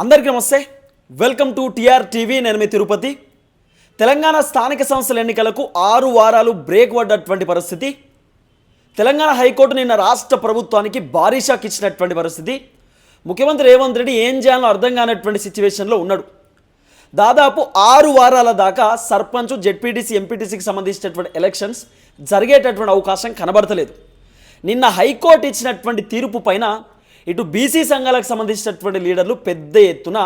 అందరికీ నమస్తే. Welcome to TR TV నేను మీ తిరుపతి. తెలంగాణ స్థానిక సంస్థల ఎన్నికలకు ఆరు వారాలు బ్రేక్ పడ్డటువంటి పరిస్థితి. తెలంగాణ హైకోర్టు నిన్న రాష్ట్ర ప్రభుత్వానికి భారీ షాక్ ఇచ్చినటువంటి పరిస్థితి. ముఖ్యమంత్రి రేవంత్ రెడ్డి ఏం చేయాలో అర్థం కానటువంటి సిచ్యువేషన్లో ఉన్నాడు. దాదాపు ఆరు వారాల దాకా సర్పంచ్ జెడ్పీటీసీ ఎంపీటీసీకి సంబంధించినటువంటి ఎలక్షన్స్ జరిగేటటువంటి అవకాశం కనబడతలేదు. నిన్న హైకోర్టు ఇచ్చినటువంటి తీర్పు పైన ఇటు బీసీ సంఘాలకు సంబంధించినటువంటి లీడర్లు పెద్ద ఎత్తున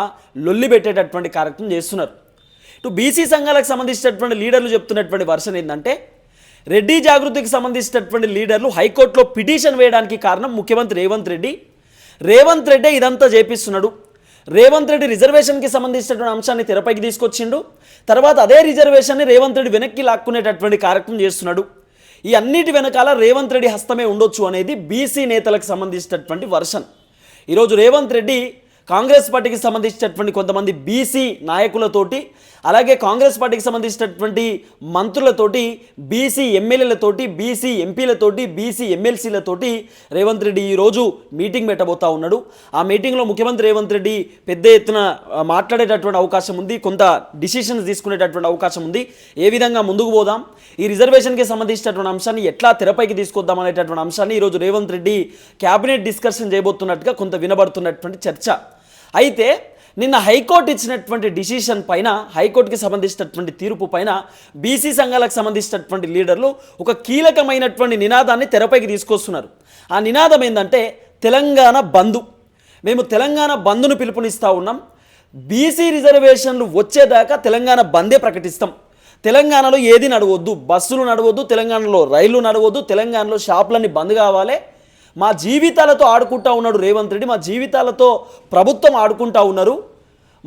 లొల్లి పెట్టేటటువంటి కార్యక్రమం చేస్తున్నారు. ఇటు బీసీ సంఘాలకు సంబంధించినటువంటి లీడర్లు చెప్తున్నటువంటి వర్షన్ ఏంటంటే రెడ్డి జాగృతికి సంబంధించినటువంటి లీడర్లు హైకోర్టులో పిటిషన్ వేయడానికి కారణం ముఖ్యమంత్రి రేవంత్ రెడ్డి. రేవంత్ రెడ్డే ఇదంతా చేపిస్తున్నాడు. రేవంత్ రెడ్డి రిజర్వేషన్కి సంబంధించినటువంటి అంశాన్ని తెరపైకి తీసుకొచ్చిండు. తర్వాత అదే రిజర్వేషన్ని రేవంత్ రెడ్డి వెనక్కి లాక్కునేటటువంటి కార్యక్రమం చేస్తున్నాడు. ఈ అన్నిటి వెనకాల రేవంత్ రెడ్డి హస్తమే ఉండొచ్చు అనేది బీసీ నేతలకు సంబంధించినటువంటి వర్షన్. ఈరోజు రేవంత్ రెడ్డి కాంగ్రెస్ పార్టీకి సంబంధించినటువంటి కొంతమంది బీసీ నాయకులతోటి అలాగే కాంగ్రెస్ పార్టీకి సంబంధించినటువంటి మంత్రులతోటి బీసీ ఎమ్మెల్యేలతోటి బీసీ ఎంపీలతోటి బీసీ ఎమ్మెల్సీలతోటి రేవంత్ రెడ్డి ఈరోజు మీటింగ్ పెట్టబోతా ఉన్నాడు. ఆ మీటింగ్లో ముఖ్యమంత్రి రేవంత్ రెడ్డి పెద్ద ఎత్తున మాట్లాడేటటువంటి అవకాశం ఉంది. కొంత డిసిషన్స్ తీసుకునేటటువంటి అవకాశం ఉంది. ఏ విధంగా ముందుకు పోదాం? ఈ రిజర్వేషన్కి సంబంధించినటువంటి అంశాన్ని ఎట్లా తెరపైకి తీసుకొద్దాం అనేటటువంటి అంశాన్ని ఈరోజు రేవంత్ రెడ్డి క్యాబినెట్ డిస్కషన్ చేయబోతున్నట్టుగా కొంత వినబడుతున్నటువంటి చర్చ. అయితే నిన్న హైకోర్టు ఇచ్చినటువంటి డిసిషన్ పైన హైకోర్టుకి సంబంధించినటువంటి తీర్పు పైన బీసీ సంఘాలకు సంబంధించినటువంటి లీడర్లు ఒక కీలకమైనటువంటి నినాదాన్ని తెరపైకి తీసుకొస్తున్నారు. ఆ నినాదం ఏంటంటే తెలంగాణ బంధు మేము తెలంగాణ బంధును పిలుపునిస్తూ ఉన్నాం. బీసీ రిజర్వేషన్లు వచ్చేదాకా తెలంగాణ బందే ప్రకటిస్తాం. తెలంగాణలో ఏది నడవద్దు? బస్సులు నడవద్దు తెలంగాణలో రైళ్ళు నడవద్దు తెలంగాణలో షాపులన్నీ బంద్ కావాలి. మా జీవితాలతో ఆడుకుంటా ఉన్నాడు రేవంత్ రెడ్డి. మా జీవితాలతో ప్రభుత్వం ఆడుకుంటా ఉన్నారు.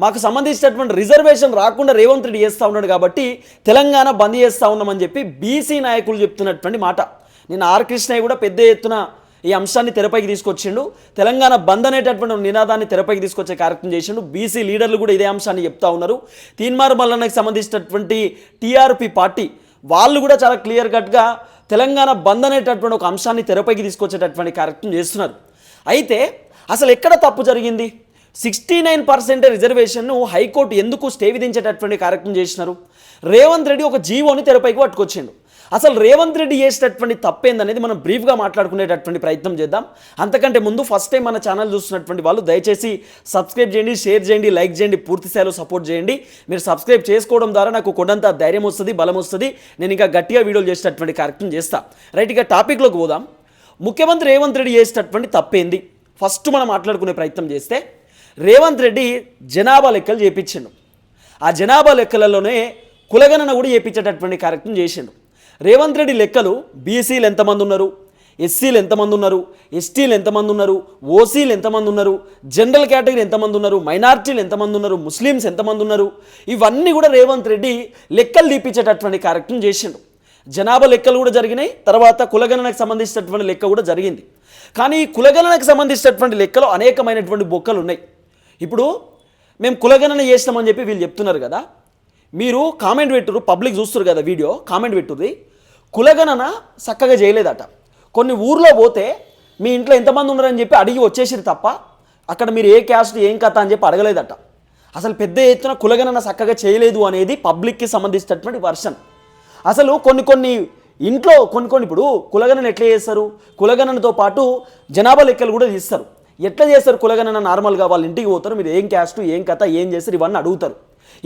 మాకు సంబంధించినటువంటి రిజర్వేషన్ రాకుండా రేవంత్ రెడ్డి చేస్తూ ఉన్నాడు కాబట్టి తెలంగాణ బంద్ చేస్తూ ఉన్నామని చెప్పి బీసీ నాయకులు చెప్తున్నటువంటి మాట. నిన్న ఆర్ కృష్ణయ్య కూడా పెద్ద ఎత్తున ఈ అంశాన్ని తెరపైకి తీసుకొచ్చిండు. తెలంగాణ బంద్ అనేటటువంటి నినాదాన్ని తెరపైకి తీసుకొచ్చే కార్యక్రమం చేసిండు. బీసీ లీడర్లు కూడా ఇదే అంశాన్ని చెప్తా ఉన్నారు. తీన్మార్ మల్లన్నకి సంబంధించినటువంటి టీఆర్పీ పార్టీ వాళ్ళు కూడా చాలా క్లియర్ కట్గా తెలంగాణ బంద్ అనేటటువంటి ఒక అంశాన్ని తెరపైకి తీసుకొచ్చేటటువంటి కార్యక్రమం చేస్తున్నారు. అయితే అసలు ఎక్కడ తప్పు జరిగింది? సిక్స్టీ నైన్ పర్సెంట్ రిజర్వేషన్ను హైకోర్టు ఎందుకు స్టే విధించేటటువంటి కార్యక్రమం చేసినారు? రేవంత్ రెడ్డి ఒక జీవోని తెరపైకి పట్టుకొచ్చిండు. అసలు రేవంత్ రెడ్డి చేసేటటువంటి తప్పేందనేది మనం బ్రీఫ్గా మాట్లాడుకునేటటువంటి ప్రయత్నం చేద్దాం. అంతకంటే ముందు ఫస్ట్ టైం మన ఛానల్ చూస్తున్నటువంటి వాళ్ళు దయచేసి సబ్స్క్రైబ్ చేయండి షేర్ చేయండి లైక్ చేయండి పూర్తి స్థాయిలో సపోర్ట్ చేయండి. మీరు సబ్స్క్రైబ్ చేసుకోవడం ద్వారా నాకు కొండంత ధైర్యం వస్తుంది బలం వస్తుంది. నేను ఇంకా గట్టిగా వీడియోలు చేసేటటువంటి కార్యక్రమం చేస్తా. రైట్ ఇక టాపిక్లోకి పోదాం. ముఖ్యమంత్రి రేవంత్ రెడ్డి చేసేటటువంటి తప్పేంది? ఫస్ట్ మనం మాట్లాడుకునే ప్రయత్నం చేస్తే రేవంత్ రెడ్డి జనాభా లెక్కలు చేపించిండు. ఆ జనాభా లెక్కలలోనే కులగణన కూడా చేపించేటటువంటి కార్యక్రమం చేసిండు. రేవంత్ రెడ్డి లెక్కలు బీసీలు ఎంతమంది ఉన్నారు? ఎస్సీలు ఎంతమంది ఉన్నారు? ఎస్టీలు ఎంతమంది ఉన్నారు? ఓసీలు ఎంతమంది ఉన్నారు? జనరల్ కేటగిరీ ఎంతమంది ఉన్నారు? మైనార్టీలు ఎంతమంది ఉన్నారు? ముస్లిమ్స్ ఎంతమంది ఉన్నారు? ఇవన్నీ కూడా రేవంత్ రెడ్డి లెక్కలు తీపించేటటువంటి కార్యక్రమం చేసిండు. జనాభా లెక్కలు కూడా జరిగినాయి తర్వాత కులగణనకు సంబంధించినటువంటి లెక్క కూడా జరిగింది. కానీ ఈ కులగణనకు సంబంధించినటువంటి లెక్కలో అనేకమైనటువంటి బొక్కలు ఉన్నాయి. ఇప్పుడు మేము కులగణన చేసినామని చెప్పి వీళ్ళు చెప్తున్నారు కదా. మీరు కామెంట్ పెట్టురు పబ్లిక్ చూస్తారు కదా వీడియో కామెంట్ పెట్టుర్రి. కులగణన చక్కగా చేయలేదట. కొన్ని ఊర్లో పోతే మీ ఇంట్లో ఎంతమంది ఉన్నారని చెప్పి అడిగి వచ్చేసిరు తప్ప అక్కడ మీరు ఏ క్యాస్ట్ ఏం కథ అని చెప్పి అడగలేదట. అసలు పెద్ద ఎత్తున కులగణన చక్కగా చేయలేదు అనేది పబ్లిక్కి సంబంధించినటువంటి వర్షన్ అసలు కొన్ని కొన్ని ఇంట్లో కొన్ని కొన్ని ఇప్పుడు కులగణన ఎట్లా చేస్తారు? కులగణనతో పాటు జనాభా లెక్కలు కూడా తీస్తారు. ఎట్లా చేస్తారు కులగణన నార్మల్గా వాళ్ళ ఇంటికి పోతారు మీరు ఏం క్యాస్ట్ ఏం కథ ఏం చేస్తారు? ఇవన్నీ అడుగుతారు.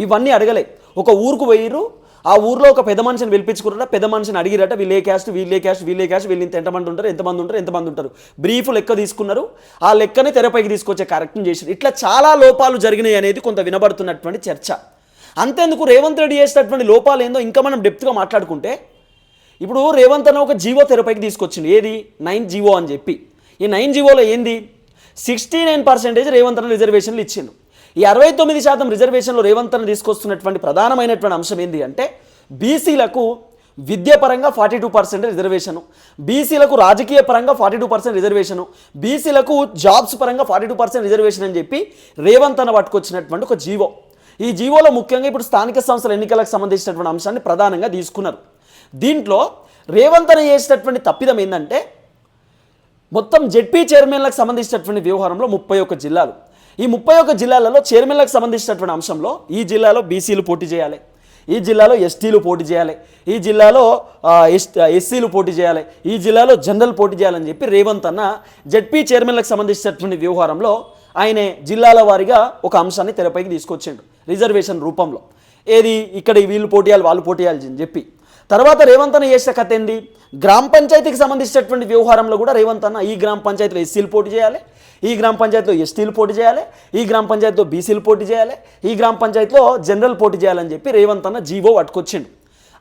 ఇవన్నీ అడగలే. ఒక ఊరుకు పోయిర్రు ఆ ఊర్లో ఒక పెద్ద మనిషిని పిలిపించుకున్నారట పెద్ద మనిషిని అడిగిరట వీళ్ళే క్యాస్ట్ వీళ్ళే క్యాస్ట్ వీళ్ళే క్యాస్ట్ వీళ్ళు ఇంత ఎంతమంది ఉంటారు ఎంతమంది ఉంటారు ఎంతమంది ఉంటారు? బ్రీఫ్ లెక్క తీసుకున్నారు. ఆ లెక్కని తెరపైకి తీసుకొచ్చే కార్యక్రమం చేశారు ఇట్లా చాలా లోపాలు జరిగినాయి అనేది కొంత వినబడుతున్నటువంటి చర్చ. అంతేందుకు రేవంత్ రెడ్డి చేసినటువంటి లోపాలు ఏందో ఇంకా మనం డెప్త్గా మాట్లాడుకుంటే ఇప్పుడు రేవంత్ అన్న ఒక జీవో తెరపైకి తీసుకొచ్చింది ఏది? నైన్ జీవో అని చెప్పి. ఈ నైన్ జీవోలో ఏంది? సిక్స్టీ నైన్ పర్సెంటేజ్ రేవంత్ అన్న రిజర్వేషన్లు ఇచ్చిండు. ఈ అరవై తొమ్మిది శాతం రిజర్వేషన్లో రేవంత్ అన్న తీసుకొస్తున్నటువంటి ప్రధానమైనటువంటి అంశం ఏంటి అంటే బీసీలకు విద్యాపరంగా ఫార్టీ టూ పర్సెంట్ రిజర్వేషను బీసీలకు రాజకీయ పరంగా ఫార్టీ టూ పర్సెంట్ రిజర్వేషను బీసీలకు జాబ్స్ పరంగా ఫార్టీ టూ పర్సెంట్ రిజర్వేషన్ అని చెప్పి రేవంత్ అన్న పట్టుకొచ్చినటువంటి ఒక జీవో. ఈ జీవోలో ముఖ్యంగా ఇప్పుడు స్థానిక సంస్థల ఎన్నికలకు సంబంధించినటువంటి అంశాన్ని ప్రధానంగా తీసుకున్నారు. దీంట్లో రేవంత్ అన్న చేసినటువంటి తప్పిదం ఏంటంటే మొత్తం జెడ్పీ చైర్మన్లకు సంబంధించినటువంటి వ్యవహారంలో ముప్పై ఒక్క జిల్లాలు. ఈ ముప్పై ఒక్క జిల్లాలలో చైర్మన్లకు సంబంధించినటువంటి అంశంలో ఈ జిల్లాలో బీసీలు పోటీ చేయాలి. ఈ జిల్లాలో ఎస్టీలు పోటీ చేయాలి. ఈ జిల్లాలో ఎస్ ఎస్సీలు పోటీ చేయాలి. ఈ జిల్లాలో జనరల్ పోటీ చేయాలని చెప్పి రేవంత్ అన్న జడ్పీ చైర్మన్లకు సంబంధించినటువంటి వ్యవహారంలో ఆయనే జిల్లాల వారిగా ఒక అంశాన్ని తెరపైకి తీసుకొచ్చిండు రిజర్వేషన్ రూపంలో. ఏది ఇక్కడ వీళ్ళు పోటీ చేయాలి వాళ్ళు పోటీ చేయాలి అని చెప్పి. తర్వాత రేవంత్ అన్న చేసిన కథ ఏంది? గ్రామ పంచాయతీకి సంబంధించినటువంటి వ్యవహారంలో కూడా రేవంత్ అన్న ఈ గ్రామ పంచాయతీలో ఎస్సీలు పోటీ చేయాలి ఈ గ్రామ పంచాయతీలో ఎస్టీలు పోటీ చేయాలి ఈ గ్రామ పంచాయతీలో బీసీలు పోటీ చేయాలి ఈ గ్రామ పంచాయతీలో జనరల్ పోటీ చేయాలని చెప్పి రేవంత్ అన్న జీవో పట్టుకొచ్చిండు.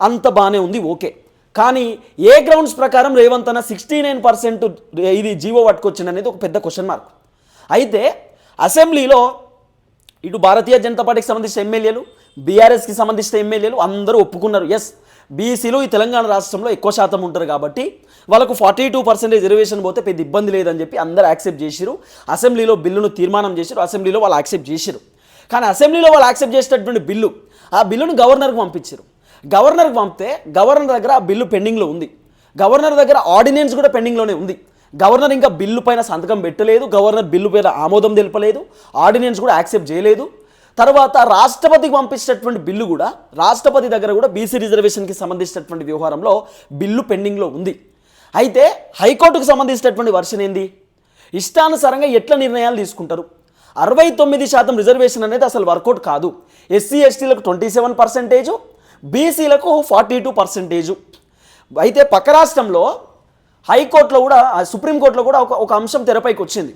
అంత బాగానే ఉంది ఓకే. కానీ ఏ గ్రౌండ్స్ ప్రకారం రేవంత్ అన్న సిక్స్టీ నైన్ పర్సెంట్ ఇది జీవో పట్టుకొచ్చిండు అనేది ఒక పెద్ద క్వశ్చన్ మార్క్ అయితే అసెంబ్లీలో ఇటు భారతీయ జనతా పార్టీకి సంబంధించిన ఎమ్మెల్యేలు బీఆర్ఎస్కి సంబంధించిన ఎమ్మెల్యేలు అందరూ ఒప్పుకున్నారు. ఎస్ బీసీలు ఈ తెలంగాణ రాష్ట్రంలో ఎక్కువ శాతం ఉంటారు కాబట్టి వాళ్ళకు ఫార్టీ టూ పర్సెంటేజ్ రిజర్వేషన్ పోతే పెద్ద ఇబ్బంది లేదని చెప్పి అందరూ యాక్సెప్ట్ చేసిరు అసెంబ్లీలో బిల్లును తీర్మానం చేసిరు అసెంబ్లీలో వాళ్ళు యాక్సెప్ట్ చేసిరు కానీ అసెంబ్లీలో వాళ్ళు యాక్సెప్ట్ చేసినటువంటి బిల్లు ఆ బిల్లును గవర్నర్కి పంపించారు గవర్నర్కి పంపితే గవర్నర్ దగ్గర ఆ బిల్లు పెండింగ్లో ఉంది. గవర్నర్ దగ్గర ఆర్డినెన్స్ కూడా పెండింగ్లోనే ఉంది. గవర్నర్ ఇంకా బిల్లు పైన సంతకం పెట్టలేదు. గవర్నర్ బిల్లు పైన ఆమోదం తెలపలేదు. ఆర్డినెన్స్ కూడా యాక్సెప్ట్ చేయలేదు. తర్వాత రాష్ట్రపతికి పంపించినటువంటి బిల్లు కూడా రాష్ట్రపతి దగ్గర కూడా బీసీ రిజర్వేషన్కి సంబంధించినటువంటి వ్యవహారంలో బిల్లు పెండింగ్లో ఉంది. అయితే హైకోర్టుకు సంబంధించినటువంటి వర్షన్ ఏంది? ఇష్టానుసారంగా ఎట్లా నిర్ణయాలు తీసుకుంటారు? అరవై తొమ్మిది శాతం రిజర్వేషన్ అనేది అసలు వర్కౌట్ కాదు. ఎస్సీ ఎస్టీలకు ట్వంటీ సెవెన్ పర్సెంటేజు బీసీలకు ఫార్టీ టూ పర్సెంటేజు. అయితే పక్క రాష్ట్రంలో హైకోర్టులో కూడా ఆ సుప్రీంకోర్టులో కూడా ఒక ఒక అంశం తెరపైకి వచ్చింది.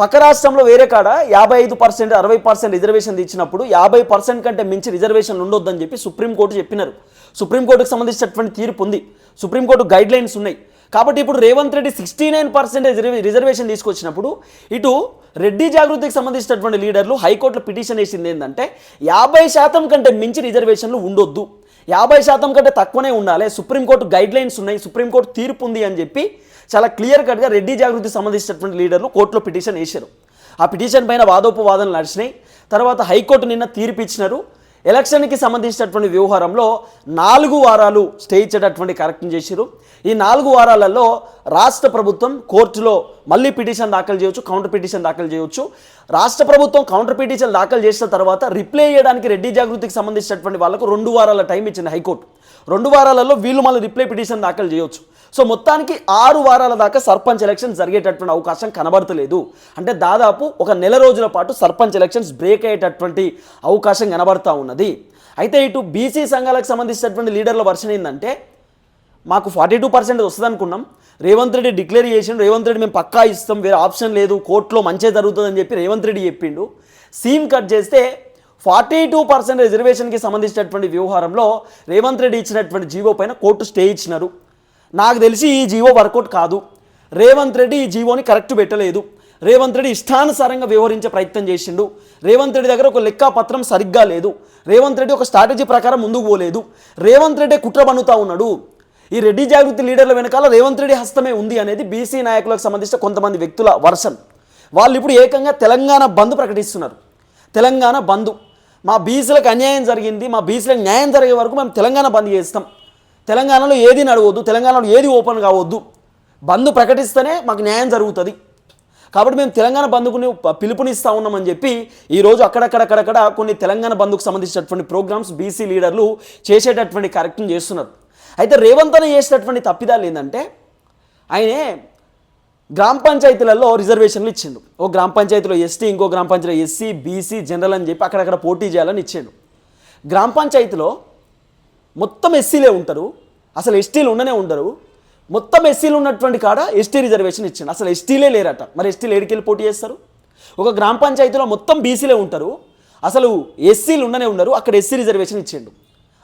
పక్క రాష్ట్రంలో వేరే కాడ యాభై ఐదు పర్సెంట్ అరవై పర్సెంట్ రిజర్వేషన్ ఇచ్చినప్పుడు యాభై పర్సెంట్ కంటే మించి రిజర్వేషన్ ఉండొద్దని చెప్పి సుప్రీంకోర్టు చెప్పినారు. సుప్రీంకోర్టుకు సంబంధించినటువంటి తీర్పు ఉంది. సుప్రీంకోర్టు గైడ్ లైన్స్ ఉన్నాయి. కాబట్టి ఇప్పుడు Revanth Reddy sixty nine percentage reservation తీసుకొచ్చినప్పుడు ఇటు రెడ్డి జాగృతికి సంబంధించినటువంటి లీడర్లు హైకోర్టులో పిటిషన్ వేసింది ఏంటంటే యాభై శాతం కంటే మించి రిజర్వేషన్లు ఉండొద్దు. యాభై శాతం కంటే తక్కువనే ఉండాలి. సుప్రీంకోర్టు గైడ్ లైన్స్ ఉన్నాయి. సుప్రీంకోర్టు తీర్పు ఉంది అని చెప్పి చాలా క్లియర్ కట్గా రెడ్డి జాగృతికి సంబంధించినటువంటి లీడర్లు కోర్టులో పిటిషన్ వేశారు. ఆ పిటిషన్ పైన వాదోపవాదనలు నడిచినాయి. తర్వాత హైకోర్టు నిన్న తీర్పు ఇచ్చినారు ఎలక్షన్కి సంబంధించినటువంటి వ్యవహారంలో నాలుగు వారాలు స్టే ఇచ్చేటటువంటి కరెక్షన్ చేశారు ఈ నాలుగు వారాలలో రాష్ట్ర ప్రభుత్వం కోర్టులో మళ్ళీ పిటిషన్ దాఖలు చేయొచ్చు కౌంటర్ పిటిషన్ దాఖలు చేయొచ్చు. రాష్ట్ర ప్రభుత్వం కౌంటర్ పిటిషన్ దాఖలు చేసిన తర్వాత రిప్లై చేయడానికి రెడ్డి జాగృతికి సంబంధించినటువంటి వాళ్ళకు రెండు వారాల టైం ఇచ్చింది హైకోర్టు. రెండు వారాలలో వీళ్ళు మళ్ళీ రిప్లై పిటిషన్ దాఖలు చేయొచ్చు. సో మొత్తానికి ఆరు వారాల దాకా సర్పంచ్ ఎలక్షన్ జరిగేటటువంటి అవకాశం కనబడతలేదు. అంటే దాదాపు ఒక నెల రోజుల పాటు సర్పంచ్ ఎలక్షన్స్ బ్రేక్ అయ్యేటటువంటి అవకాశం కనబడతా ఉన్నది. అయితే ఇటు బీసీ సంఘాలకు సంబంధించినటువంటి లీడర్ల వర్షన్ ఏంటంటే మాకు ఫార్టీ టూ పర్సెంట్ వస్తుంది అనుకున్నాం రేవంత్ రెడ్డి డిక్లేర్ చేసిండు రేవంత్ రెడ్డి మేము పక్కా ఇస్తాం వేరే ఆప్షన్ లేదు కోర్టులో మంచిగా జరుగుతుందని చెప్పి రేవంత్ రెడ్డి చెప్పిండు. సీమ్ కట్ చేస్తే ఫార్టీ టూ పర్సెంట్ రిజర్వేషన్కి సంబంధించినటువంటి వ్యవహారంలో రేవంత్ రెడ్డి ఇచ్చినటువంటి జీవో పైన కోర్టు స్టే ఇచ్చినారు. నాకు తెలిసి ఈ జీవో వర్కౌట్ కాదు. రేవంత్ రెడ్డి ఈ జీవోని కరెక్ట్ పెట్టలేదు. రేవంత్ రెడ్డి ఇష్టానుసారంగా వ్యవహరించే ప్రయత్నం చేసిండు. రేవంత్ రెడ్డి దగ్గర ఒక లెక్క పత్రం సరిగ్గా లేదు. రేవంత్ రెడ్డి ఒక స్ట్రాటజీ ప్రకారం ముందుకు పోలేదు. రేవంత్ రెడ్డి కుట్ర పన్నుతా ఉన్నాడు. ఈ రెడ్డి జాగృతి లీడర్ల వెనకాల రేవంత్ రెడ్డి హస్తమే ఉంది అనేది బీసీ నాయకులకు సంబంధించిన కొంతమంది వ్యక్తుల వర్షన్. వాళ్ళు ఇప్పుడు ఏకంగా తెలంగాణ బంద్ ప్రకటిస్తున్నారు. తెలంగాణ బంద్. మా బీసీలకు అన్యాయం జరిగింది మా బీసీలకు న్యాయం జరిగే వరకు మేము తెలంగాణ బంద్ చేస్తాం. తెలంగాణలో ఏది నడవద్దు తెలంగాణలో ఏది ఓపెన్ కావద్దు. బంద్ ప్రకటిస్తేనే మాకు న్యాయం జరుగుతుంది. కాబట్టి మేము తెలంగాణ బంధుకుని పిలుపునిస్తా ఉన్నామని చెప్పి ఈరోజు అక్కడక్కడక్కడక్కడ కొన్ని తెలంగాణ బంధుకు సంబంధించినటువంటి ప్రోగ్రామ్స్ బీసీ లీడర్లు చేసేటటువంటి కరెక్ట్ చేస్తున్నారు. అయితే రేవంత్ అన్న చేసేటటువంటి తప్పిదాలు ఏంటంటే ఆయనే గ్రామ పంచాయతీలలో రిజర్వేషన్లు ఇచ్చిండు. ఓ గ్రామ పంచాయతీలో ఎస్టీ ఇంకో గ్రామ పంచాయతీలో ఎస్సీ బీసీ జనరల్ అని చెప్పి అక్కడక్కడ పోటీ చేయాలని ఇచ్చిండు. గ్రామ పంచాయతీలో మొత్తం ఎస్సీలే ఉంటారు. అసలు ఎస్టీలు ఉండనే ఉండరు. మొత్తం ఎస్సీలు ఉన్నటువంటి కాడ ఎస్టీ రిజర్వేషన్ ఇచ్చిండు. అసలు ఎస్టీలే లేరట. మరి ఎస్టీలు ఏడికెళ్ళి పోటీ చేస్తారు? ఒక గ్రామ పంచాయతీలో మొత్తం బీసీలే ఉంటారు. అసలు ఎస్సీలు ఉండనే ఉండరు. అక్కడ ఎస్సీ రిజర్వేషన్ ఇచ్చిండు.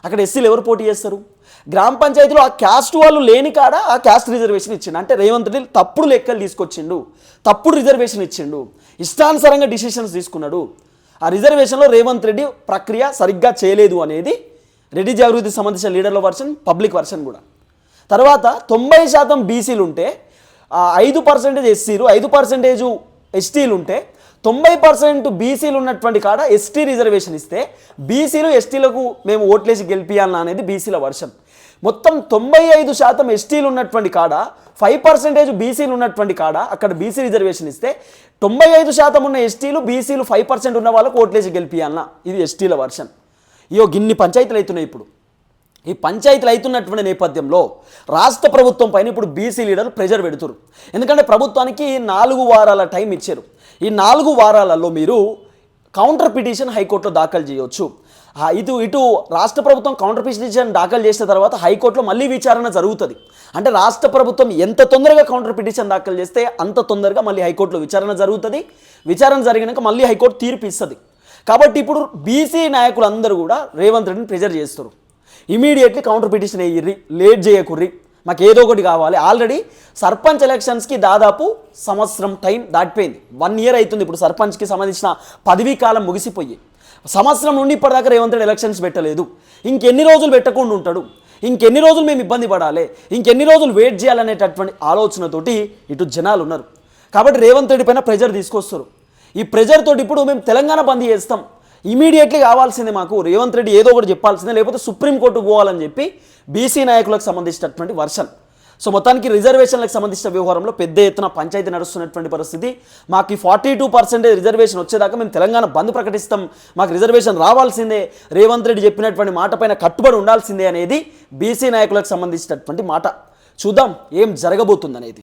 అక్కడ ఎస్సీలు ఎవరు పోటీ చేస్తారు? గ్రామ పంచాయతీలో ఆ క్యాస్ట్ వాళ్ళు లేని కాడ ఆ క్యాస్ట్ రిజర్వేషన్ ఇచ్చిండు. అంటే రేవంత్ రెడ్డి తప్పుడు లెక్కలు తీసుకొచ్చిండు. తప్పుడు రిజర్వేషన్ ఇచ్చిండు. ఇష్టానుసారంగా డిసిషన్స్ తీసుకున్నాడు. ఆ రిజర్వేషన్లో రేవంత్ రెడ్డి ప్రక్రియ సరిగ్గా చేయలేదు అనేది రెడ్డి జాగృతికి సంబంధించిన లీడర్ల వర్షన్ పబ్లిక్ వర్షన్ కూడా. తర్వాత తొంభై శాతం బీసీలు ఉంటే ఆ, ఐదు పర్సెంటేజ్ ఎస్సీలు ఐదు పర్సెంటేజ్ ఎస్టీలు ఉంటే తొంభై పర్సెంట్ బీసీలు ఉన్నటువంటి కాడ ఎస్టీ రిజర్వేషన్ ఇస్తే బీసీలు ఎస్టీలకు మేము ఓట్లేసి గెలిపియాలన్నా అనేది బీసీల వర్షన్ మొత్తం తొంభై ఐదు శాతం ఎస్టీలు ఉన్నటువంటి కాడ ఫైవ్ పర్సెంటేజ్ బీసీలు ఉన్నటువంటి కాడ అక్కడ బీసీ రిజర్వేషన్ ఇస్తే తొంభై ఐదు శాతం ఉన్న ఎస్టీలు బీసీలు ఫైవ్ పర్సెంట్ ఉన్న వాళ్ళకు ఓట్లేసి గెలిపియాలన్న ఇది ఎస్టీల వర్షన్ ఇయో గిన్ని పంచాయతీలు అవుతున్నాయి ఇప్పుడు. ఈ పంచాయతీలు అవుతున్నటువంటి నేపథ్యంలో రాష్ట్ర ప్రభుత్వం పైన ఇప్పుడు బీసీ లీడర్లు ప్రెజర్ పెడుతురు ఎందుకంటే ప్రభుత్వానికి నాలుగు వారాల టైం ఇచ్చారు. ఈ నాలుగు వారాలలో మీరు కౌంటర్ పిటిషన్ హైకోర్టులో దాఖలు చేయొచ్చు. ఇటు ఇటు రాష్ట్ర ప్రభుత్వం కౌంటర్ పిటిషన్ దాఖలు చేసిన తర్వాత హైకోర్టులో మళ్ళీ విచారణ జరుగుతుంది. అంటే రాష్ట్ర ప్రభుత్వం ఎంత తొందరగా కౌంటర్ పిటిషన్ దాఖలు చేస్తే అంత తొందరగా మళ్ళీ హైకోర్టులో విచారణ జరుగుతుంది. విచారణ జరిగినాక మళ్ళీ హైకోర్టు తీర్పు ఇస్తుంది. కాబట్టి ఇప్పుడు బీసీ నాయకులందరూ కూడా రేవంత్ రెడ్డిని ప్రెజర్ చేస్తారు ఇమీడియట్లీ కౌంటర్ పిటిషన్ వేయర్రి లేట్ చేయకుర్రి. మాకు ఏదో ఒకటి కావాలి. ఆల్రెడీ సర్పంచ్ ఎలక్షన్స్కి దాదాపు సంవత్సరం టైం దాటిపోయింది. వన్ ఇయర్ అవుతుంది ఇప్పుడు సర్పంచ్కి సంబంధించిన పదవీ కాలం ముగిసిపోయి. సంవత్సరం నుండి ఇప్పటిదాకా రేవంత్ రెడ్డి ఎలక్షన్స్ పెట్టలేదు. ఇంకెన్ని రోజులు పెట్టకుండా ఉంటాడు. ఇంకెన్ని రోజులు మేము ఇబ్బంది పడాలి. ఇంకెన్ని రోజులు వెయిట్ చేయాలనేటటువంటి ఆలోచనతోటి ఇటు జనాలు ఉన్నారు. కాబట్టి రేవంత్ రెడ్డి పైన ప్రెజర్ తీసుకొస్తారు. ఈ ప్రెజర్ తోటి ఇప్పుడు మేము తెలంగాణ బంద్ చేస్తాం. ఇమీడియట్లీ కావాల్సిందే మాకు రేవంత్ రెడ్డి ఏదో ఒకటి చెప్పాల్సిందే లేకపోతే సుప్రీంకోర్టు పోవాలని చెప్పి బీసీ నాయకులకు సంబంధించినటువంటి వర్షన్. సో మొత్తానికి రిజర్వేషన్లకు సంబంధించిన వ్యవహారంలో పెద్ద ఎత్తున పంచాయతీ నడుస్తున్నటువంటి పరిస్థితి. మాకు ఈ ఫార్టీ టూ పర్సెంటేజ్ రిజర్వేషన్ వచ్చేదాకా మేము తెలంగాణ బంద్ ప్రకటిస్తాం. మాకు రిజర్వేషన్ రావాల్సిందే. రేవంత్ రెడ్డి చెప్పినటువంటి మాట పైన కట్టుబడి ఉండాల్సిందే అనేది బీసీ నాయకులకు సంబంధించినటువంటి మాట. చూద్దాం ఏం జరగబోతుంది అనేది